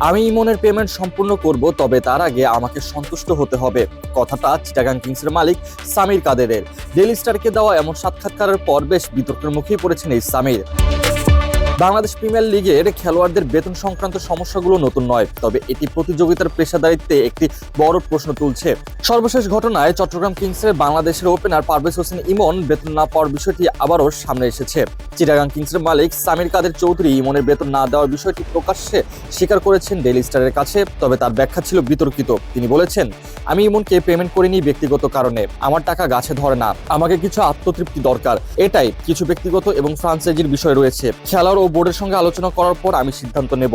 আমি ইমনের পেমেন্ট সম্পূর্ণ করব, তবে তার আগে আমাকে সন্তুষ্ট হতে হবে। কথাটা চিটাগাং কিংসের মালিক সামির কাদেরের। ডেলি স্টারকে দেওয়া এমন সাক্ষাৎকারের পর বেশ বিতর্কের মুখেই পড়েছেন এই সামির। বাংলাদেশ প্রিমিয়ার লিগের খেলোয়াড়দের বেতন সংক্রান্ত সমস্যাগুলো নতুন নয়, তবে এটি প্রতিযোগিতার পেশাদারিত্বে একটি বড় প্রশ্ন তুলছে। সর্বশেষ ঘটনায় চট্টগ্রাম কিংসের বাংলাদেশের ওপেনার পারভেজ হোসেন ইমন বেতন না পাওয়ার বিষয়টি আবারও সামনে এসেছে। চিটাগাং কিংসের মালিক সামির কাদের চৌধুরী ইমনের বেতন না দেওয়ার বিষয়টি প্রকাশ্যে স্বীকার করেছেন ডেইলি স্টারের কাছে, তবে তার ব্যাখ্যা ছিল বিতর্কিত। তিনি বলেছেন, আমি ইমনকে পেমেন্ট করিনি ব্যক্তিগত কারণে। আমার টাকা গাছে ধরে না। আমাকে কিছু আত্মতৃপ্তি দরকার। এটাই কিছু ব্যক্তিগত এবং ফ্রাঞ্চাইজির বিষয় রয়েছে। ও বোর্ডের সঙ্গে আলোচনা করার পর আমি সিদ্ধান্ত নেব।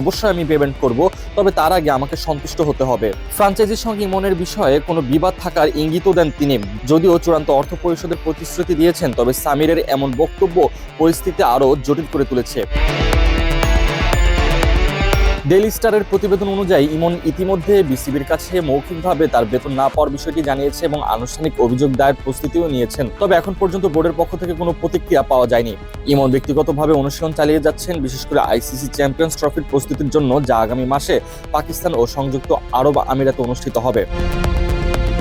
অবশ্যই আমি পেমেন্ট করব, তবে তার আগে আমাকে সন্তুষ্ট হতে হবে। ফ্রাঞ্চাইজির সঙ্গে ইমনের বিষয়ে কোনো বিবাদ থাকার ইঙ্গিতও দেন তিনি। যদিও চূড়ান্ত অর্থ পরিষদের প্রতিশ্রুতি দিয়েছেন, তবে সামিরের এমন বক্তব্য পরিস্থিতি আরও জটিল করে তুলেছে। ডেইলি স্টারের প্রতিবেদন অনুযায়ী, ইমন ইতিমধ্যে বিসিবির কাছে মৌখিকভাবে তার বেতন না পাওয়ার বিষয়টি জানিয়েছে এবং আনুষ্ঠানিক অভিযোগ দায়ের প্রস্তুতিও নিয়েছেন। তবে এখন পর্যন্ত বোর্ডের পক্ষ থেকে কোনো প্রতিক্রিয়া পাওয়া যায়নি। ইমন ব্যক্তিগতভাবে অনুশীলন চালিয়ে যাচ্ছেন, বিশেষ করে আইসিসি চ্যাম্পিয়ন্স ট্রফির প্রস্তুতির জন্য, যা আগামী মাসে পাকিস্তান ও সংযুক্ত আরব আমিরাতে অনুষ্ঠিত হবে।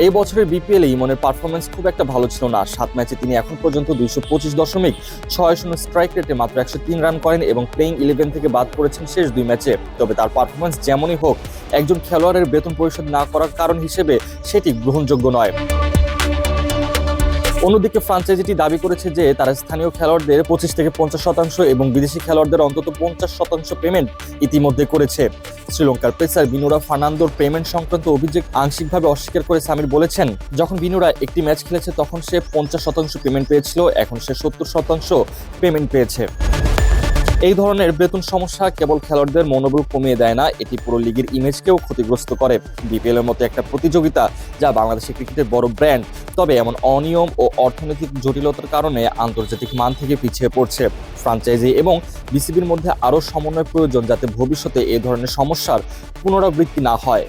এই বছরের বিপিএল ইমনের পারফরমেন্স খুব একটা ভালো ছিল না। সাত ম্যাচে তিনি এখন পর্যন্ত দুইশো পঁচিশ দশমিক ছয় শূন্য স্ট্রাইক রেটে মাত্র একশো তিন রান করেন এবং প্লেইং ইলেভেন থেকে বাদ পড়েছেন শেষ দুই ম্যাচে। তবে তার পারফরমেন্স যেমনই হোক, একজন খেলোয়াড়ের বেতন পরিশোধ না করার কারণ হিসেবে সেটি গ্রহণযোগ্য নয়। অন্যদিকে ফ্রাঞ্চাইজিটি দাবি করেছে যে তারা স্থানীয় খেলোয়াড়দের পঁচিশ থেকে পঞ্চাশ শতাংশ এবং বিদেশি খেলোয়াড়দের অন্তত পঞ্চাশ শতাংশ পেমেন্ট ইতিমধ্যে করেছে। শ্রীলঙ্কার পেসার বিনুরা ফার্নান্দোর পেমেন্ট সংক্রান্ত অভিযোগ আংশিকভাবে অস্বীকার করে সামির বলেছেন, যখন বিনুরা একটি ম্যাচ খেলেছে তখন সে পঞ্চাশ শতাংশ পেমেন্ট পেয়েছিল, এখন সে সত্তর শতাংশ পেমেন্ট পেয়েছে। এই ধরনের বেতন সমস্যা কেবল খেলোয়াড়দের মনোবল কমিয়ে দেয় না, এটি পুরো লিগের ইমেজকেও ক্ষতিগ্রস্ত করে। বিপিএল এর মতো একটা প্রতিযোগিতা যা বাংলাদেশের ক্রিকেটের বড় ব্র্যান্ড, তবে এমন অনিয়ম ও অর্থনৈতিক জটিলতার কারণে আন্তর্জাতিক মান থেকে পিছিয়ে পড়ছে ফ্রাঞ্চাইজি এবং বিসিবির মধ্যে আরও সমন্বয় প্রয়োজন যাতে ভবিষ্যতে এই ধরনের সমস্যার পুনরাবৃত্তি না হয়।